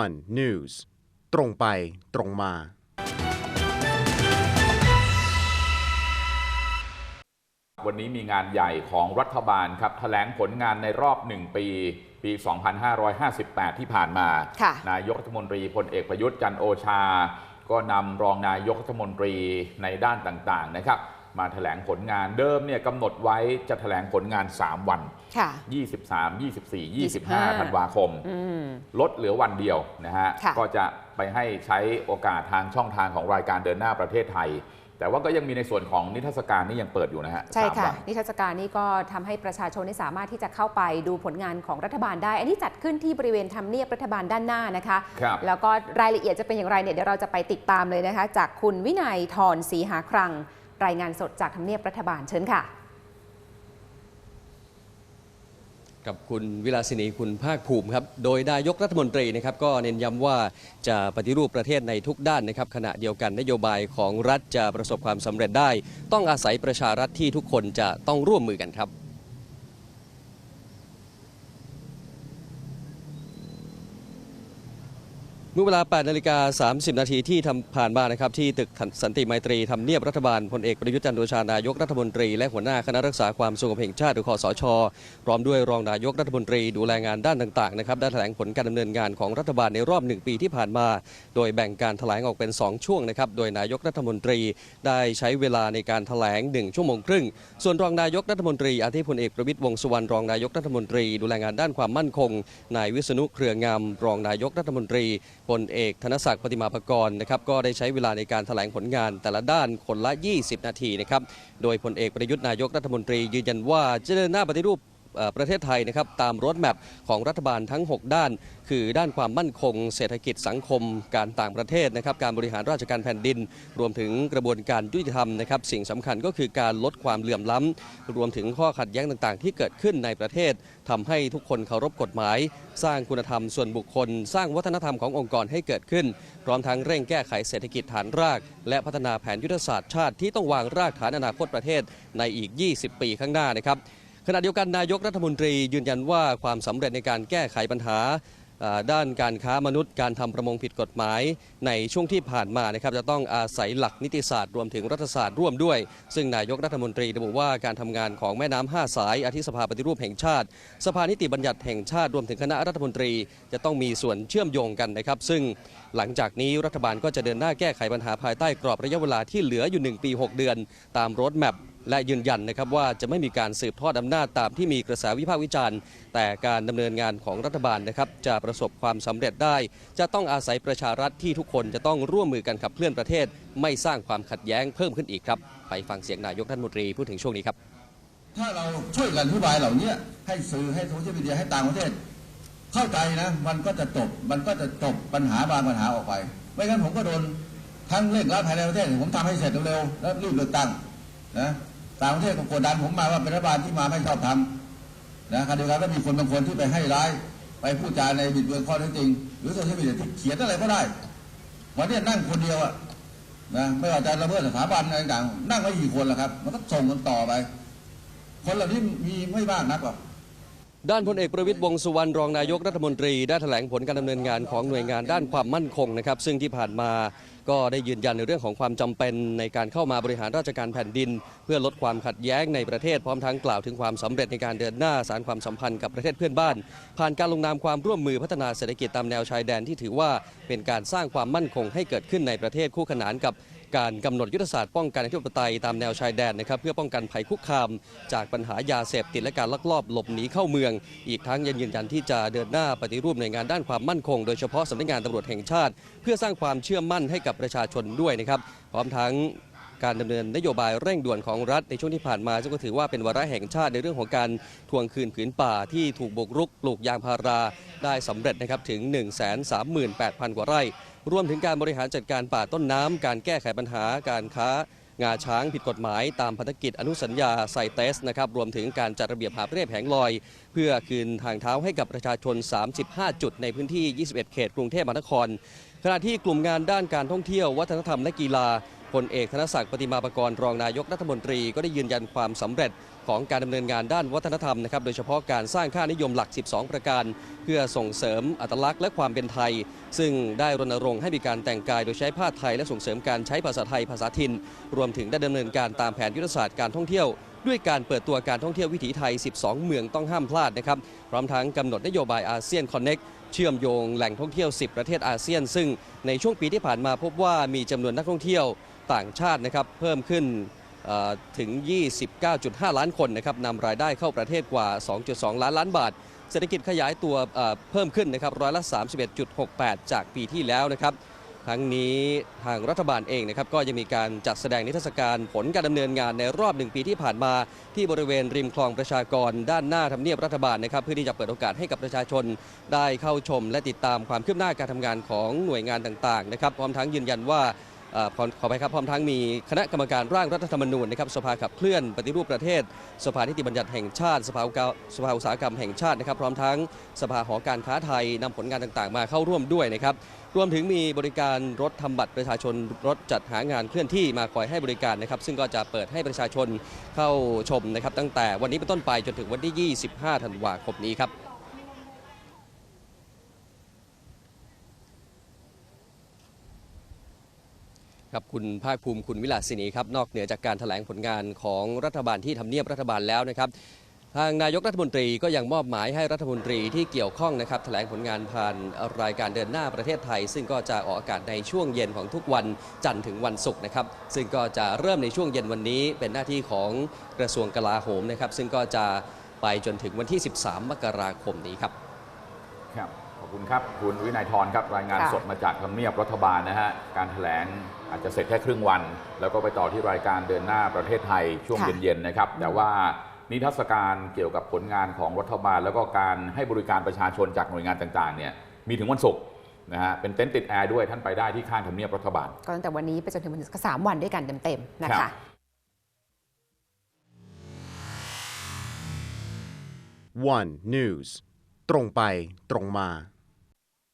one news ตรงไปตรงมา วันนี้มีงานใหญ่ของรัฐบาลครับแถลงผลงานในรอบ 1 ปี ปี 2558 ที่ผ่านมาค่ะนายกรัฐมนตรีพลเอกประยุทธ์จันทร์โอชา ก็นำรองนายกรัฐมนตรีในด้านต่าง ๆ นะครับ มาแถลงผลงานเดิมเนี่ยกำหนดไว้จะแถลงผลงาน 3 วันค่ะ23 24 25 25 ธันวาคมอืมลดเหลือวันเดียวนะฮะค่ะก็จะไปให้ใช้โอกาสทางช่องทางของรายการเดินหน้าประเทศไทย แต่ว่าก็ยังมีในส่วนของนิทรรศการนี่ยังเปิดอยู่นะฮะ ใช่สามค่ะวันนิทรรศการนี้ก็ทำให้ประชาชนได้สามารถที่จะเข้าไปดูผลงานของรัฐบาลได้ อันนี้จัดขึ้นที่บริเวณทำเนียบรัฐบาลด้านหน้านะคะครับแล้วก็รายละเอียดจะเป็นอย่างไรเนี่ยเดี๋ยวเราจะไปติดตามเลยนะคะ จากคุณวินัยทรศรีหาครัง รายงานสดจากทำเนียบรัฐบาลเชิญค่ะ กับคุณวิลาสินีคุณภาคภูมิครับ โดยนายกรัฐมนตรีนะครับก็เน้นย้ำว่าจะปฏิรูปประเทศในทุกด้านนะครับ ขณะเดียวกันนโยบายของรัฐจะประสบความสำเร็จได้ ต้องอาศัยประชารัฐที่ทุกคนจะต้องร่วมมือกันครับ มื่อเวลา 8 นาฬิกา 30 นาทีที่ทำผ่านมานะครับที่ตึกสันติไมตรีทำเนียบรัฐบาลพลเอกประยุทธ์จันทร์โอชานายกรัฐมนตรีและหัวหน้าคณะรักษาความสงบแห่งชาติหรือคอสช พร้อมด้วยรองนายกรัฐมนตรีดูแลงานด้านต่างๆนะครับได้แถลงผลการดำเนินงานของรัฐบาลในรอบหนึ่งปีที่ผ่านมา โดยแบ่งการแถลงออกเป็น 2 ช่วงนะครับโดยนายกรัฐมนตรีได้ใช้เวลาในการแถลง 1 ชั่วโมงครึ่ง ส่วนรองนายกรัฐมนตรีอาทิพลเอกประวิตยวงสุวรรณรองนายกรัฐมนตรี ดูแลงานด้านความมั่นคงนายวิษณุเครืองามรองนายกรัฐมนตรีพลเอกธนศักดิ์ปฏิมาภกรนะครับก็ได้ใช้เวลาในการแถลงผลงานแต่ละด้านคนละ 20 นาทีนะครับโดยพลเอกประยุทธ์นายกรัฐมนตรียืนยันว่าจะเดินหน้าปฏิรูป ประเทศไทยนะครับตามรถแมพของรัฐบาลทั้ง 6 ด้าน คือด้านความมั่นคง เศรษฐกิจสังคม การต่างประเทศนะครับการบริหารราชการแผ่นดิน รวมถึงกระบวนการยุติธรรมนะครับสิ่งสำคัญก็คือการลดความเหลื่อมล้ำรวมถึงข้อขัดแย้งต่างๆ ที่เกิดขึ้นในประเทศทำให้ทุกคนเคารพกฎหมาย สร้างคุณธรรมส่วนบุคคล สร้างวัฒนธรรมขององค์กรให้เกิดขึ้น พร้อมทั้งเร่งแก้ไขเศรษฐกิจฐานราก และพัฒนาแผนยุทธศาสตร์ชาติที่ต้องวางรากฐานอนาคตประเทศในอีก 20 ปีข้างหน้านะครับ ขณะเดียวกันนายกรัฐมนตรียืนยันว่าความสำเร็จในการแก้ไขปัญหาด้านการค้ามนุษย์การทำประมงผิดกฎหมาย ในช่วงที่ผ่านมานะครับจะต้องอาศัยหลักนิติศาสตร์รวมถึงรัฐศาสตร์ร่วมด้วย ซึ่งนายกรัฐมนตรีระบุว่าการทำงานของแม่น้ำห้าสายอาทิสภาปฏิรูปแห่งชาติ สภานิติบัญญัติแห่งชาติรวมถึงคณะรัฐมนตรี จะต้องมีส่วนเชื่อมโยงกันนะครับ ซึ่งหลังจากนี้รัฐบาลก็จะเดินหน้าแก้ไขปัญหาภายใต้กรอบระยะเวลาที่เหลืออยู่ 1 ปี 6 เดือน ตามรถแมพ และยืนยันนะครับว่าจะไม่มีการสืบทอดอำนาจตามที่มีกระแสวิพากษ์วิจารณ์ แต่การดำเนินงานของรัฐบาลนะครับจะประสบความสำเร็จได้ จะต้องอาศัยประชารัฐที่ทุกคนจะต้องร่วมมือกันขับเคลื่อนประเทศ ไม่สร้างความขัดแย้งเพิ่มขึ้นอีกครับ ไปฟังเสียงนายกรัฐมนตรีพูดถึงช่วงนี้ครับ ถ้าเราช่วยกันอธิบายเหล่านี้ให้สื่อให้โซเชียลมีเดียให้ต่างประเทศ เข้าใจนะมันก็จะจบมันก็จะจบปัญหาบางปัญหาออกไป ไม่งั้นผมก็โดนทั้งเร่งรัดภายในประเทศผมทำให้เสร็จเร็วๆแล้วรีบเลือกตั้ง นะต่างประเทศก็กดดันผมมาว่าเป็นรัฐบาลที่มาไม่ชอบทำนะขณะเดีการก็มีคนบางคนที่ไปให้ร้าย ไปพูดจาในบิดเบือนข้อเท็จจริง หรือโซเชียลมีเดียที่เขียนอะไรก็ได้วันนี้นั่งคนเดียวอะนะไม่ว่าจะระเบิดสถาบันอะไรต่างๆนั่งไม่กี่คนละครับ มันก็ส่งกันต่อไป คนเหล่านี้มีไม่มากนักหรอก ด้านพลเอกประวิตยวงสุวรรณรองนายกรัฐมนตรีได้แถลงผลการดำเนินงานของหน่วยงานด้านความมั่นคงนะครับ ซึ่งที่ผ่านมาก็ได้ยืนยันในเรื่องของความจำเป็นในการเข้ามาบริหารราชการแผ่นดิน เพื่อลดความขัดแย้งในประเทศพร้อมทั้งกล่าวถึงความสำเร็จในการเดินหน้าสารความสัมพันธ์กับประเทศเพื่อนบ้าน ผ่านการลงนามความร่วมมือพัฒนาเศรษฐกิจตามแนวชายแดนที่ถือว่าเป็นการสร้างความมั่นคงให้เกิดขึ้นในประเทศคู่ขนานกับ การกำหนดยุทธศาสตร์ป้องกันอธิปไตยตามแนวชายแดนนะครับเพื่อป้องกันภัยคุกคาม จากปัญหายาเสพติดและการลักลอบหลบหนีเข้าเมือง อีกทั้งยังยืนยันที่จะเดินหน้าปฏิรูปหน่วยงานด้านความมั่นคง โดยเฉพาะสำนักงานตำรวจแห่งชาติ เพื่อสร้างความเชื่อมั่นให้กับประชาชนด้วยนะครับพร้อมทั้ง การดำเนินนโยบายเร่งด่วนของรัฐในช่วงที่ผ่านมาซึ่งก็ถือว่าเป็นวาระแห่งชาติในเรื่องของการทวงคืนผืนป่าที่ถูกบุกรุกปลูกยางพาราได้สำเร็จนะครับถึง 138,000 กว่าไร่ รวมถึงการบริหารจัดการป่าต้นน้ำการแก้ไขปัญหาการค้างาช้างผิดกฎหมายตามพันธกิจอนุสัญญาไซเตสนะครับรวมถึงการจัดระเบียบหาเร่แผงลอย เพื่อคืนทางเท้าให้กับประชาชน 35 จุดในพื้นที่ 21 เขตกรุงเทพมหานคร ขณะที่กลุ่มงานด้านการท่องเที่ยว วัฒนธรรมและกีฬา พลเอกธนศักดิ์ปฏิมาประกรณ์รองนายกรัฐมนตรีก็ได้ยืนยันความสำเร็จของการดำเนินงานด้านวัฒนธรรมนะครับ โดยเฉพาะการสร้างค่านิยมหลัก 12 ประการ เพื่อส่งเสริมอัตลักษณ์และความเป็นไทย ซึ่งได้รณรงค์ให้มีการแต่งกาย โดยใช้ผ้าไทยและส่งเสริมการใช้ภาษาไทยภาษาถิ่น รวมถึงได้ดำเนินการตามแผนยุทธศาสตร์การท่องเที่ยวด้วยการเปิดตัวการท่องเที่ยววิถีไทย 12 เมืองต้องห้ามพลาดนะครับ พร้อมทั้งกำหนดนโยบายอาเซียนคอนเน็กเชื่อมโยงแหล่งท่องเที่ยว 10 ประเทศอาเซียน ซึ่งในช่วงปีที่ผ่านมาพบว่ามีจำนวนนักท่องเที่ยว ต่างชาตินะครับเพิ่มขึ้นถึง 29.5 ล้านคนนะครับนำรายได้เข้าประเทศกว่า 2.2 ล้านล้านบาท เศรษฐกิจขยายตัวเพิ่มขึ้นนะครับร้อยละ 31.68 จากปีที่แล้วนะครับทั้งนี้ทางรัฐบาลเองนะครับก็ยังมีการจัดแสดงนิทรรศการผลการดำเนินงานในรอบหนึ่งปีที่ผ่านมา ที่บริเวณริมคลองประชากรด้านหน้าทำเนียบรัฐบาลนะครับเพื่อที่จะเปิดโอกาสให้กับประชาชนได้เข้าชม และติดตามความคืบหน้าการทำงานของหน่วยงานต่างๆนะครับพร้อมทั้งยืนยันว่า ขอขอไปครับพร้อมทั้งมีคณะกรรมการร่างรัฐธรรมนูญนะครับสภาขับเคลื่อนปฏิรูปประเทศ สภานิติบัญญัติแห่งชาติ สภาอุตสาหสภาอุตสาหกรรมแห่งชาตินะครับ พร้อมทั้งสภาหอการค้าไทยนำผลงานต่างๆ มาเข้าร่วมด้วยนะครับรวมถึงมีบริการรถทำบัตรประชาชนรถจัดหางานเคลื่อนที่มาคอยให้บริการนะครับ ซึ่งก็จะเปิดให้ประชาชนเข้าชมนะครับ ตั้งแต่วันนี้เป็นต้นไปจนถึงวันที่ 25 ธันวาคมนี้ครับ ครับคุณภาคภูมิคุณวิลาสินีครับนอกเหนือจากการแถลงผลงานของรัฐบาลที่ทำเนียบรัฐบาลแล้วนะครับ ทางนายกรัฐมนตรีก็ยังมอบหมายให้รัฐมนตรีที่เกี่ยวข้องนะครับแถลงผลงานผ่านรายการเดินหน้าประเทศไทย ซึ่งก็จะออกอากาศในช่วงเย็นของทุกวันจันทร์ถึงวันศุกร์นะครับ ซึ่งก็จะเริ่มในช่วงเย็นวันนี้ เป็นหน้าที่ของกระทรวงกลาโหมนะครับ ซึ่งก็จะไปจนถึงวันที่ 13 มกราคมนี้ครับครับ คุณครับ คุณวินัยทรครับรายงานค่ะ สดมาจากทำเนียบรัฐบาลนะฮะ การแถลงอาจจะเสร็จแค่ครึ่งวัน แล้วก็ไปต่อที่รายการเดินหน้าประเทศไทยช่วงค่ะเย็นๆนะครับ แต่ว่านิทรรศการเกี่ยวกับผลงานของรัฐบาล แล้วก็การให้บริการประชาชนจากหน่วยงานต่างๆเนี่ยมีถึงวันศุกร์นะฮะเป็นเต็นท์ติดแอร์ด้วยท่านไปได้ที่ข้างทำเนียบรัฐบาล ก็ตั้งแต่วันนี้ไปจนถึงวันที่สามวันด้วยกันเต็มๆนะครัคะบ One News ตรงไปตรงมา